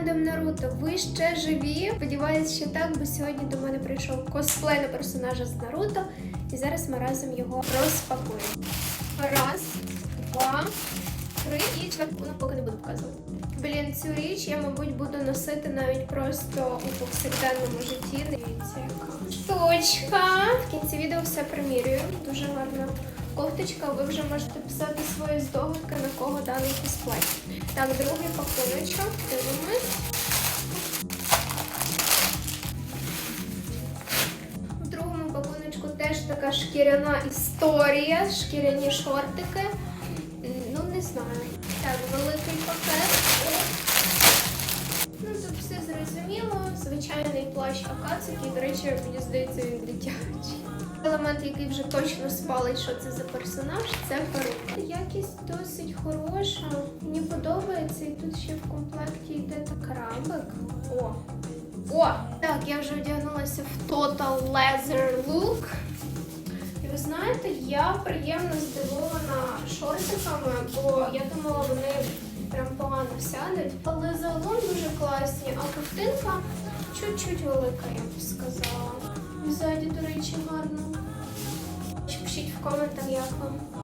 фандом Наруто, ви ще живі? Сподіваюсь, що так, бо сьогодні до мене прийшов косплей на персонажа з Наруто, і зараз ми разом його розпакуємо. Раз, два, три і четверту ну, поки не буду показувати. Блін, цю річ я, мабуть, буду носити навіть просто у повсякденному житті. Дивіться, яка штучка. В кінці відео все примірюю. Дуже гарна кофточка. Ви вже можете писати свої здогадки, на кого даний косплей. Так, другий пакуночок. Дивимось. У другому пакуночку теж така шкіряна історія, шкіряні шортики. Ну, не знаю. Так, великий пакет. Ну, тут все зрозуміло. Звичайний плащ Акацуки. До речі, мені здається, він дитячий. Елемент, який вже точно спалить, що це за персонаж, це перука. Якість досить хороша. Мені подобається, і тут ще в комплекті йде так крабик. О! О! Так, я вже одягнулася в Total Leather Look. І ви знаєте, я приємно здивована шортиками, бо я думала, вони прям погано сядуть. Але загалом дуже класні, а ковтинка чуть-чуть велика, я б сказала. Ззаді, до речі, гарно. Пишіть в коментах, як вам.